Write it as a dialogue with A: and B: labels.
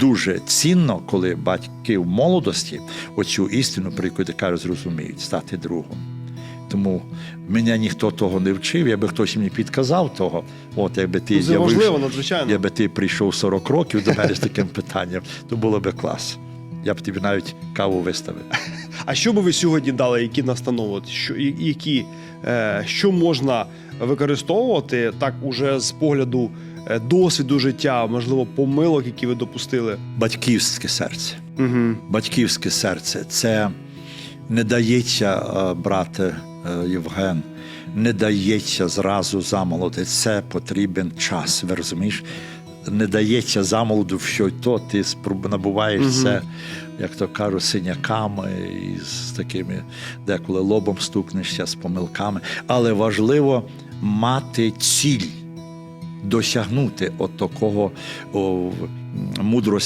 A: дуже цінно, коли батьки в молодості оцю істину, про яку така розуміють, стати другом. Тому мене ніхто того не вчив, якби хтось мені підказав того, от якби ти
B: Ну,
A: з'явився-. Якби ти прийшов 40 років до мене з таким питанням, то було би клас. Я б тобі навіть каву виставив.
B: А що би ви сьогодні дали, які настанови? Що, які, е, що можна використовувати так уже з погляду е, досвіду життя, можливо, помилок, які ви допустили?
A: Батьківське серце.
B: Угу.
A: Батьківське серце це не дається, е, брате е, Євген, не дається зразу замолоди. Це потрібен час. Ви розумієш? Не дається замолоду, що й то ти набуваєш це, як то кажуть, синяками і з такими, деколи лобом стукнешся з помилками. Але важливо мати ціль. Досягнути от такого о, мудрості.